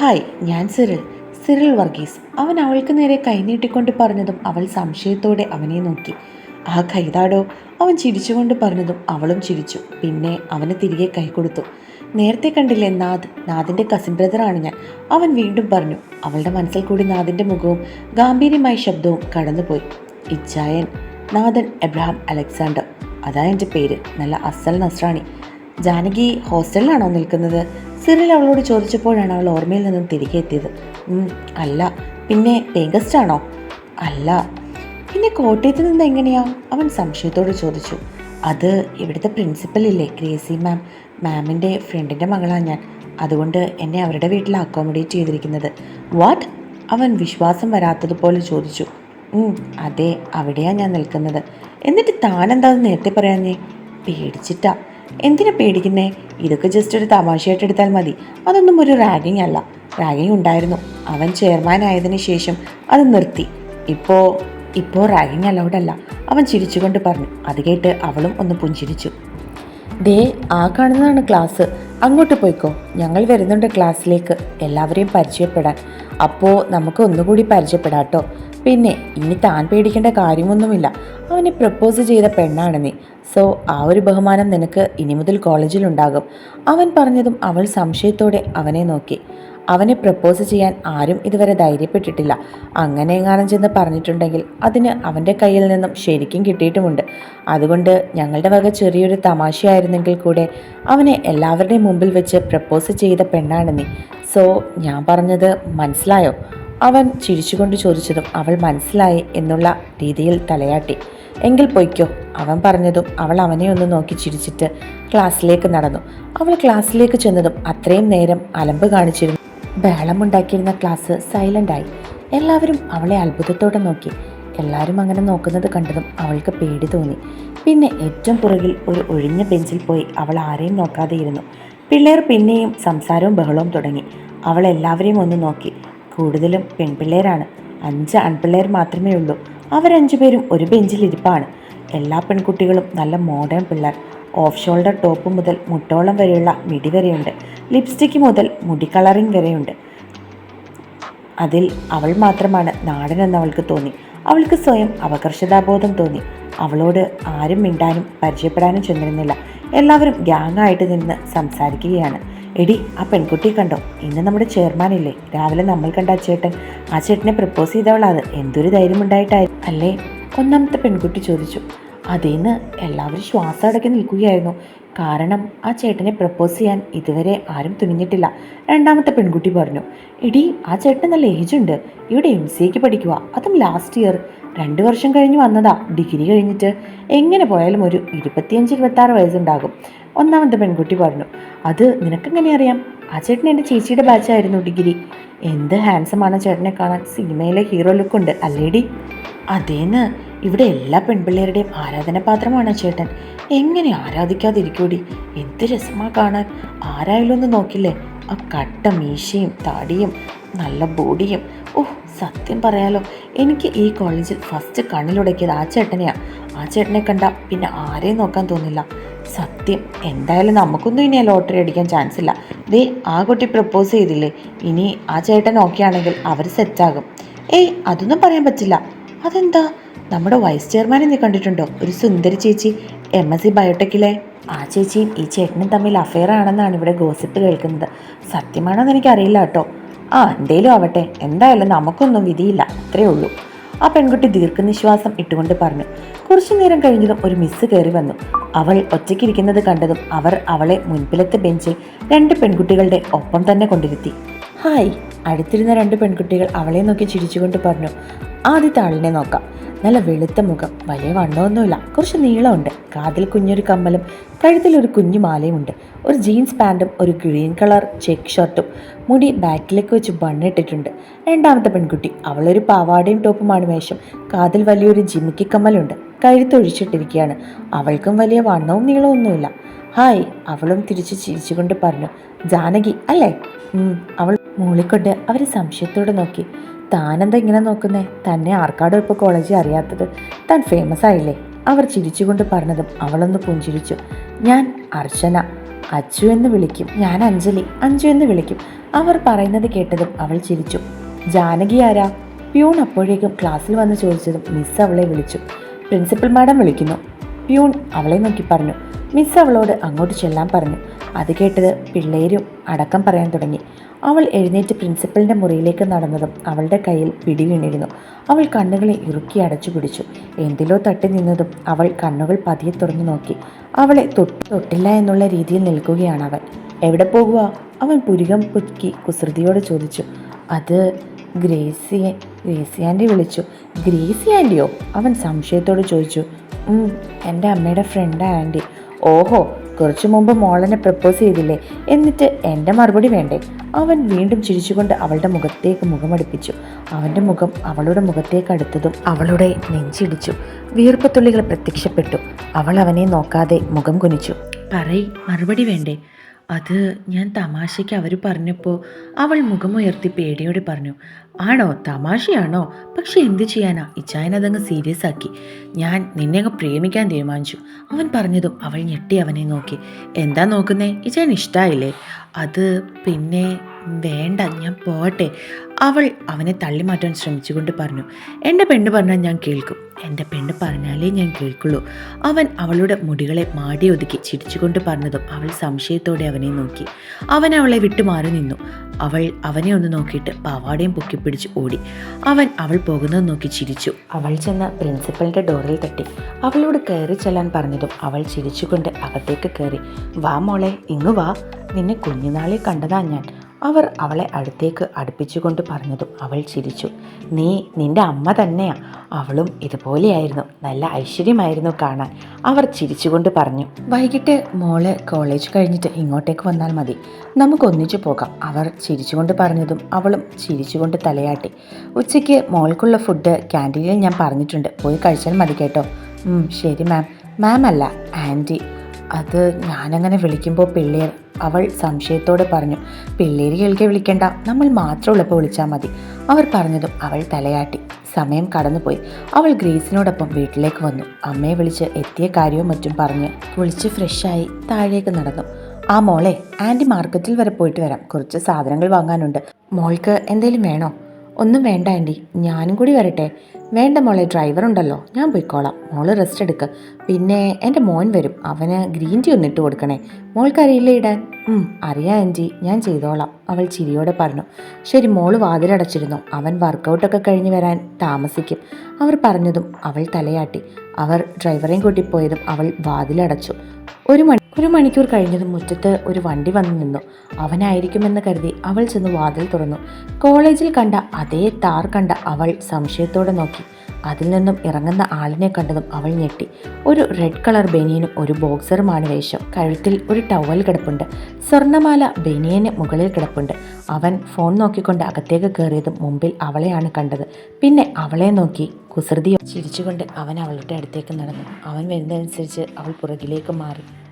Hi ഞാൻ Cyril. Cyril Varghese. അവൻ അവൾക്ക് നേരെ കൈനീട്ടിക്കൊണ്ട് പറഞ്ഞതും അവൾ സംശയത്തോടെ അവനെ നോക്കി. ആ കൈതാടോ അവൻ ചിരിച്ചുകൊണ്ട് പറഞ്ഞതും അവളും ചിരിച്ചു. പിന്നെ അവന് തിരികെ കൈ കൊടുത്തു നേരത്തെ കണ്ടില്ലേ നാദ്? നാദിന്റെ കസിൻ ബ്രദറാണ് ഞാൻ. അവൻ വീണ്ടും പറഞ്ഞു. അവളുടെ മനസ്സിൽ കൂടി നാദിന്റെ മുഖവും ഗാംഭീര്യമായ ശബ്ദവും കടന്നുപോയി. ഇച്ചായൻ നാഥൻ എബ്രഹാം അലക്സാണ്ടർ. അതാ എന്റെ പേര്. നല്ല അസൽ നസ്രാണി. ജാനകി ഹോസ്റ്റലിലാണോ നിൽക്കുന്നത്? സിറിൽ അവളോട് ചോദിച്ചപ്പോഴാണ് അവൾ ഓർമ്മയിൽ നിന്നും തിരികെ എത്തിയത്. അല്ല. പിന്നെ ആണോ അല്ല. പിന്നെ കോട്ടയത്ത് നിന്ന് എങ്ങനെയാ? അവൻ സംശയത്തോട് ചോദിച്ചു. അത് ഇവിടുത്തെ പ്രിൻസിപ്പൽ ഇല്ലേ ഗ്രേസി മാം. മാമിന്റെ ഫ്രണ്ടിന്റെ മകളാണ് ഞാൻ. അതുകൊണ്ട് എന്നെ അവരുടെ വീട്ടിൽ അക്കോമഡേറ്റ് ചെയ്തിരിക്കുന്നത്. വാട്ട് അവൻ വിശ്വാസം വരാത്തതുപോലെ ചോദിച്ചു. "ഉം, അതെ അവിടെയാണ് ഞാൻ നിൽക്കുന്നത്. എന്നിട്ട് താനെന്താ നേരത്തെ പറയാഞ്ഞേ? പേടിച്ചിട്ടാ. എന്തിനാ പേടിക്കുന്നേ? ഇതൊക്കെ ജസ്റ്റ് ഒരു തമാശയായിട്ട് എടുത്താൽ മതി. അതൊന്നും ഒരു റാഗിങ് അല്ല. റാഗിങ് ഉണ്ടായിരുന്നു. അവൻ ചെയർമാൻ ആയതിനു ശേഷം അത് നിർത്തി. ഇപ്പോൾ ഇപ്പോൾ റാഗിങ് അലൗഡല്ല. അവൻ ചിരിച്ചുകൊണ്ട് പറഞ്ഞു. അത് കേട്ട് അവളും ഒന്ന് പുഞ്ചിരിച്ചു. ദേ ആ കാണുന്നതാണ് ക്ലാസ്. അങ്ങോട്ട് പോയിക്കോ. ഞങ്ങൾ വരുന്നുണ്ട് ക്ലാസ്സിലേക്ക്. എല്ലാവരെയും പരിചയപ്പെടാൻ. അപ്പോൾ നമുക്ക് ഒന്നുകൂടി പരിചയപ്പെടാം കേട്ടോ പിന്നെ ഇനി താൻ പേടിക്കേണ്ട കാര്യമൊന്നുമില്ല. അവനെ പ്രപ്പോസ് ചെയ്ത പെണ്ണാണ് നീ. സോ ആ ഒരു ബഹുമാനം നിനക്ക് ഇനി മുതൽ കോളേജിലുണ്ടാകും അവൻ പറഞ്ഞതും അവൾ സംശയത്തോടെ അവനെ നോക്കി. അവനെ പ്രപ്പോസ് ചെയ്യാൻ ആരും ഇതുവരെ ധൈര്യപ്പെട്ടിട്ടില്ല. അങ്ങനെ എങ്ങാനും ചെന്ന് പറഞ്ഞിട്ടുണ്ടെങ്കിൽ അതിന് അവന്റെ കയ്യിൽ നിന്നും ശരിക്കും കിട്ടിയിട്ടുമുണ്ട്. അതുകൊണ്ട് ഞങ്ങളുടെ വക ചെറിയൊരു തമാശയായിരുന്നെങ്കിൽ കൂടെ അവനെ എല്ലാവരുടെയും മുമ്പിൽ വെച്ച് പ്രപ്പോസ് ചെയ്ത പെണ്ണാണ് നീ. സോ ഞാൻ പറഞ്ഞത് മനസ്സിലായോ? അവൻ ചിരിച്ചുകൊണ്ട് ചോദിച്ചതും അവൾ മനസ്സിലായി എന്നുള്ള രീതിയിൽ തലയാട്ടി. എങ്കിൽ പൊയ്ക്കോ അവൻ പറഞ്ഞതും അവൾ അവനെ ഒന്ന് നോക്കി ചിരിച്ചിട്ട് ക്ലാസ്സിലേക്ക് നടന്നു. അവൾ ക്ലാസ്സിലേക്ക് ചെന്നതും അത്രയും നേരം അലമ്പ് കാണിച്ചിരുന്നു ബഹളമുണ്ടാക്കിയിരുന്ന ക്ലാസ് സൈലന്റായി എല്ലാവരും അവളെ അത്ഭുതത്തോടെ നോക്കി. എല്ലാവരും അങ്ങനെ നോക്കുന്നത് കണ്ടതും അവൾക്ക് പേടി തോന്നി. പിന്നെ ഏറ്റവും പുറകിൽ ഒരു ഒഴിഞ്ഞ ബെഞ്ചിൽ പോയി അവൾ ആരെയും നോക്കാതെ ഇരുന്നു. പിള്ളേർ പിന്നെയും സംസാരവും ബഹളവും തുടങ്ങി. അവൾ എല്ലാവരെയും ഒന്ന് നോക്കി. കൂടുതലും പെൺപിള്ളേരാണ്. അഞ്ച് ആൺപിള്ളേർ മാത്രമേ ഉള്ളൂ. അവരഞ്ചു പേരും ഒരു ബെഞ്ചിലിരിപ്പാണ്. എല്ലാ പെൺകുട്ടികളും നല്ല മോഡേൺ പിള്ളേർ. ഓഫ് ഷോൾഡർ ടോപ്പ് മുതൽ മുട്ടോളം വരെയുള്ള മിടി വരെയുണ്ട്. ലിപ്സ്റ്റിക്ക് മുതൽ മുടി കളറിംഗ് വരെയുണ്ട്. അതിൽ അവൾ മാത്രമാണ് നാടൻ അവൾക്ക് തോന്നി. അവൾക്ക് സ്വയം അപകർഷതാബോധം തോന്നി. അവളോട് ആരും മിണ്ടാനും പരിചയപ്പെടാനും ചെന്നിരുന്നില്ല. എല്ലാവരും ഗ്യാങ്ങായിട്ട് നിന്ന് സംസാരിക്കുകയാണ്. എടി ആ പെൺകുട്ടി കണ്ടോ? ഇന്ന് നമ്മുടെ ചെയർമാൻ ഇല്ലേ? രാവിലെ നമ്മൾ കണ്ട ആ ചേട്ടൻ ആ ചേട്ടനെ പ്രപ്പോസ് ചെയ്തവളാത് എന്തൊരു ധൈര്യം ധൈര്യമുണ്ടായിട്ടായി അല്ലേ? ഒന്നാമത്തെ പെൺകുട്ടി ചോദിച്ചു. അതേന്ന് എല്ലാവരും ശ്വാസം അടക്കി നിൽക്കുകയായിരുന്നു. കാരണം ആ ചേട്ടനെ പ്രപ്പോസ് ചെയ്യാൻ ഇതുവരെ ആരും തുനിഞ്ഞിട്ടില്ല. രണ്ടാമത്തെ പെൺകുട്ടി പറഞ്ഞു എടി ആ ചേട്ടൻ നല്ല ഏജ് ഉണ്ട്. ഇവിടെ എം സി എക്ക് പഠിക്കുക അതും ലാസ്റ്റ് ഇയർ രണ്ട് വർഷം കഴിഞ്ഞ് വന്നതാ. ഡിഗ്രി കഴിഞ്ഞിട്ട് എങ്ങനെ പോയാലും ഒരു ഇരുപത്തിയഞ്ച് ഇരുപത്തി ആറ് വയസ്സുണ്ടാകും. ഒന്നാമത്തെ പെൺകുട്ടി പറഞ്ഞു അത് നിനക്കെങ്ങനെ അറിയാം? ആ ചേട്ടൻ എന്റെ ചേച്ചിയുടെ ബാച്ചായിരുന്നു ഡിഗ്രി. എന്ത് ഹാൻസമാണ് ചേട്ടനെ കാണാൻ. സിനിമയിലെ ഹീറോ ലുക്കുണ്ട് അല്ലേടി? അതേന്ന്. ഇവിടെ എല്ലാ പെൺപിള്ളേരുടെയും ആരാധനപാത്രമാണ് ചേട്ടൻ. എങ്ങനെ ആരാധിക്കാതിരിക്കൂടി? എന്ത് രസമാ കാണാൻ. ആരായാലും ഒന്ന് നോക്കില്ലേ? ആ കട്ട മീശയും താടിയും നല്ല ബോഡിയും. ഓ സത്യം പറയാലോ എനിക്ക് ഈ കോളേജിൽ ഫസ്റ്റ് കണ്ണിലുടക്കിയത് ആ ചേട്ടനെയാണ് ആ ചേട്ടനെ കണ്ട പിന്നെ ആരെയും നോക്കാൻ തോന്നില്ല. സത്യം എന്തായാലും നമുക്കൊന്നും ഇനി ലോട്ടറി അടിക്കാൻ ചാൻസ് ഇല്ല. ദേ ആ കുട്ടി പ്രപ്പോസ് ചെയ്തില്ലേ? ഇനി ആ ചേട്ടൻ ഓക്കെ ആണെങ്കിൽ അവർ സെറ്റാകും ഏയ് അതൊന്നും പറയാൻ പറ്റില്ല. അതെന്താ? നമ്മുടെ വൈസ് ചെയർമാനെ നീ കണ്ടിട്ടുണ്ടോ? ഒരു സുന്ദരി ചേച്ചി എം എസ് സി ബയോടെക്കിലെ ആ ചേച്ചിയും ഈ ചേട്ടനും തമ്മിൽ അഫെയർ ആണെന്നാണ് ഇവിടെ ഗോസിപ്പ് കേൾക്കുന്നത്. സത്യമാണെന്ന് എനിക്കറിയില്ല കേട്ടോ. ആ എന്തേലും ആവട്ടെ. എന്തായാലും നമുക്കൊന്നും വിധിയില്ല. അത്രേ ഉള്ളൂ. ആ പെൺകുട്ടി ദീർഘനിശ്വാസം ഇട്ടുകൊണ്ട് പറഞ്ഞു. കുറച്ചു നേരം കഴിഞ്ഞതും ഒരു മിസ് കയറി വന്നു. അവൾ ഒറ്റയ്ക്കിരിക്കുന്നത് കണ്ടതും അവർ അവളെ മുൻപിലത്തെ ബെഞ്ചിൽ രണ്ട് പെൺകുട്ടികളുടെ ഒപ്പം തന്നെ കൊണ്ടിരുത്തി. ഹായ് അടുത്തിരുന്ന രണ്ട് പെൺകുട്ടികൾ അവളെ നോക്കി ചിരിച്ചുകൊണ്ട് പറഞ്ഞു ആദ്യത്തെ ആളിനെ നോക്കാം. നല്ല വെളുത്ത മുഖം വലിയ വണ്ണമൊന്നുമില്ല. കുറച്ച് നീളമുണ്ട്. കാതിൽ കുഞ്ഞൊരു കമ്മലും കഴുത്തിൽ ഒരു കുഞ്ഞു മാലയുമുണ്ട്. ഒരു ജീൻസ് പാന്റും ഒരു ഗ്രീൻ കളർ ചെക്ക് ഷർട്ടും. മുടി ബാക്കിലേക്ക് വെച്ച് ബണ്ണിട്ടിട്ടുണ്ട് രണ്ടാമത്തെ പെൺകുട്ടി അവളൊരു പാവാടയും ടോപ്പുമാണ് വേഷം. കാതിൽ വലിയൊരു ജിമിക്കി കമ്മലുണ്ട്. കഴുത്തൊഴിച്ചിട്ടിരിക്കുകയാണ്. അവൾക്കും വലിയ വണ്ണവും നീളമൊന്നുമില്ല ഹായ് അവളും തിരിച്ച് ചിരിച്ചുകൊണ്ട് പറഞ്ഞു ജാനകി അല്ലേ? അവൾ മൂളിക്കൊണ്ട് അവരെ സംശയത്തോടെ നോക്കി. താനെന്താ ഇങ്ങനെ നോക്കുന്നേ? തന്നെ ആർക്കാടോ ഇപ്പോൾ കോളേജിൽ അറിയാത്തത്. താൻ ഫേമസ് ആയില്ലേ? അവർ ചിരിച്ചുകൊണ്ട് പറഞ്ഞതും അവളൊന്ന് പുഞ്ചിരിച്ചു. ഞാൻ അർച്ചന. അച്ചു എന്ന് വിളിക്കും. ഞാൻ അഞ്ജലി. അഞ്ജു എന്ന് വിളിക്കും. അവർ പറയുന്നത് കേട്ടതും അവൾ ചിരിച്ചു. ജാനകി ആരാ? പ്യൂൺ അപ്പോഴേക്കും ക്ലാസ്സിൽ വന്ന് ചോദിച്ചതും മിസ് അവളെ വിളിച്ചു. പ്രിൻസിപ്പൽ മാഡം വിളിക്കുന്നു. പ്യൂൺ അവളെ നോക്കി പറഞ്ഞു. മിസ് അവളോട് അങ്ങോട്ട് ചെല്ലാൻ പറഞ്ഞു. അത് കേട്ടത് പിള്ളേരും അടക്കം പറയാൻ തുടങ്ങി. അവൾ എഴുന്നേറ്റ് പ്രിൻസിപ്പലിന്റെ മുറിയിലേക്ക് നടന്നതും അവളുടെ കയ്യിൽ പിടി വീണിരുന്നു. അവൾ കണ്ണുകളെ ഇറുക്കി അടച്ചു പിടിച്ചു. എന്തിലോ തട്ടി നിന്നതും അവൾ കണ്ണുകൾ പതിയെ തുറന്നു നോക്കി. അവളെ തൊട്ട് തൊട്ടില്ല എന്നുള്ള രീതിയിൽ നിൽക്കുകയാണ് അവൻ. എവിടെ പോകുക അവൻ പുരികം പുതുക്കി കുസൃതിയോട് ചോദിച്ചു. അത് ഗ്രേസി ഗ്രേസി ആന്റി വിളിച്ചു. ഗ്രേസി ആന്റിയോ? അവൻ സംശയത്തോട് ചോദിച്ചു. "ഉം, എന്റെ അമ്മയുടെ ഫ്രണ്ടാ ആന്റി. ഓഹോ കുറച്ചു മുമ്പ് മോളനെ പ്രപ്പോസ് ചെയ്തില്ലേ? എന്നിട്ട് എന്റെ മറുപടി വേണ്ടേ? അവൻ വീണ്ടും ചിരിച്ചുകൊണ്ട് അവളുടെ മുഖത്തേക്ക് മുഖമടുപ്പിച്ചു. അവന്റെ മുഖം അവളുടെ മുഖത്തേക്ക് അടുത്തതും അവളുടെ നെഞ്ചിടിച്ചു. വീർപ്പത്തുള്ളികൾ പ്രത്യക്ഷപ്പെട്ടു. അവൾ അവനെ നോക്കാതെ മുഖം കുനിച്ചു. പറയ് മറുപടി വേണ്ടേ? അത് ഞാൻ തമാശയ്ക്ക് അവർ പറഞ്ഞപ്പോൾ അവൾ മുഖമുയർത്തി പേടിയോടെ പറഞ്ഞു ആണോ തമാശയാണോ? പക്ഷെ എന്ത് ചെയ്യാനാ? ഇച്ചായൻ അതങ്ങ് സീരിയസ് ആക്കി. ഞാൻ നിന്നെ അങ്ങ് പ്രേമിക്കാൻ തീരുമാനിച്ചു. അവൻ പറഞ്ഞതും അവൾ ഞെട്ടി അവനെ നോക്കി. എന്താ നോക്കുന്നേ? ഇച്ചായൻ ഇഷ്ടമായില്ലേ അത് പിന്നെ വേണ്ട ഞാൻ പോട്ടെ. അവൾ അവനെ തള്ളി മാറ്റാൻ ശ്രമിച്ചുകൊണ്ട് പറഞ്ഞു. എന്റെ പെണ്ണ് പറഞ്ഞാൽ ഞാൻ കേൾക്കും. എന്റെ പെണ്ണ് പറഞ്ഞാലേ ഞാൻ കേൾക്കുള്ളൂ. അവൻ അവളുടെ മുടികളെ മാടി ഒതുക്കി ചിരിച്ചുകൊണ്ട് പറഞ്ഞതും അവൾ സംശയത്തോടെ അവനെ നോക്കി. അവൻ അവളെ വിട്ടു മാറി നിന്നു. അവൾ അവനെ ഒന്ന് നോക്കിയിട്ട് പാവാടയും പൊക്കിപ്പിടിച്ച് ഓടി. അവൻ അവൾ പോകുന്നത് നോക്കി ചിരിച്ചു. അവൾ ചെന്ന് പ്രിൻസിപ്പലിന്റെ ഡോറിൽ തട്ടി. അവളോട് കയറി ചെല്ലാൻ പറഞ്ഞതും അവൾ ചിരിച്ചുകൊണ്ട് അകത്തേക്ക് കയറി. വാ മോളെ ഇങ്ങു വാ. നിന്നെ കുഞ്ഞുനാളിൽ കണ്ടതാ ഞാൻ. അവർ അവളെ അടുത്തേക്ക് അടുപ്പിച്ചുകൊണ്ട് പറഞ്ഞതും അവൾ ചിരിച്ചു. നീ നിന്റെ അമ്മ തന്നെയാ. അവളും ഇതുപോലെയായിരുന്നു. നല്ല ഐശ്വര്യമായിരുന്നു കാണാൻ. അവർ ചിരിച്ചുകൊണ്ട് പറഞ്ഞു. വൈകിട്ട് മോൾ കോളേജ് കഴിഞ്ഞിട്ട് ഇങ്ങോട്ടേക്ക് വന്നാൽ മതി. നമുക്ക് ഒന്നിച്ചു പോകാം. അവർ ചിരിച്ചുകൊണ്ട് പറഞ്ഞതും അവളും ചിരിച്ചുകൊണ്ട് തലയാട്ടി. ഉച്ചയ്ക്ക് മോൾക്കുള്ള ഫുഡ് ക്യാന്റീനിൽ ഞാൻ പറഞ്ഞിട്ടുണ്ട്. പോയി കഴിച്ചാൽ മതി കേട്ടോ. ശരി മാം. മാം അല്ല ആന്റി. അത് ഞാനങ്ങനെ വിളിക്കുമ്പോൾ പിള്ളേർ അവൾ സംശയത്തോടെ പറഞ്ഞു പിള്ളേര് കേൾക്കെ വിളിക്കണ്ട നമ്മൾ മാത്രം മാത്രമുള്ളപ്പോൾ വിളിച്ചാൽ മതി. അവർ പറഞ്ഞതും അവൾ തലയാട്ടി. സമയം കടന്നുപോയി. അവൾ ഗ്രേസിനോടൊപ്പം വീട്ടിലേക്ക് വന്നു. അമ്മയെ വിളിച്ച് എത്തിയ കാര്യവും മറ്റും പറഞ്ഞ് കുളിച്ച് ഫ്രഷായി താഴേക്ക് നടന്നു. ആ മോളെ ആന്റി മാർക്കറ്റിൽ വരെ പോയിട്ട് വരാം. കുറച്ച് സാധനങ്ങൾ വാങ്ങാനുണ്ട്. മോൾക്ക് എന്തെങ്കിലും വേണോ? ഒന്നും വേണ്ട ആന്റി ഞാനും കൂടി വരട്ടെ. വേണ്ട മോളെ ഡ്രൈവർ ഉണ്ടല്ലോ. ഞാൻ പോയിക്കോളാം. മോൾ റെസ്റ്റ് എടുക്കുക പിന്നെ എന്റെ മോൻ വരും. അവന് ഗ്രീൻ ടീ ഒന്നിട്ട് കൊടുക്കണേ. മോൾക്കറിയില്ല ഇടാൻ? അറിയാം ആന്റി ഞാൻ ചെയ്തോളാം. അവൾ ചിരിയോടെ പറഞ്ഞു. ശരി മോൾ വാതിലടച്ചിരുന്നു. അവൻ വർക്കൗട്ടൊക്കെ കഴിഞ്ഞ് വരാൻ താമസിക്കും. അവർ പറഞ്ഞതും അവൾ തലയാട്ടി. അവർ ഡ്രൈവറെയും കൂട്ടിപ്പോയതും അവൾ വാതിലടച്ചു. ഒരു മണി ഒരു മണിക്കൂർ കഴിഞ്ഞതും മുറ്റത്ത് ഒരു വണ്ടി വന്നു നിന്നു. അവനായിരിക്കുമെന്ന് കരുതി അവൾ ചെന്ന് വാതിൽ തുറന്നു. കോളേജിൽ കണ്ട അതേ താർ കണ്ട അവൾ സംശയത്തോടെ നോക്കി. അതിൽ നിന്നും ഇറങ്ങുന്ന ആളിനെ കണ്ടതും അവൾ ഞെട്ടി. ഒരു റെഡ് കളർ ബനിയനും ഒരു ബോക്സറുമാണ് വേഷം. കഴുത്തിൽ ഒരു ടവൽ കിടപ്പുണ്ട്. സ്വർണമാല ബനിയന് മുകളിൽ കിടപ്പുണ്ട്. അവൻ ഫോൺ നോക്കിക്കൊണ്ട് അകത്തേക്ക് കയറിയതും മുമ്പിൽ അവളെയാണ് കണ്ടത്. പിന്നെ അവളെ നോക്കി കുസൃതി ചിരിച്ചുകൊണ്ട് അവൻ അവളുടെ അടുത്തേക്ക് നടന്നു. അവൻ വരുന്നതനുസരിച്ച് അവൾ പുറകിലേക്ക് മാറി.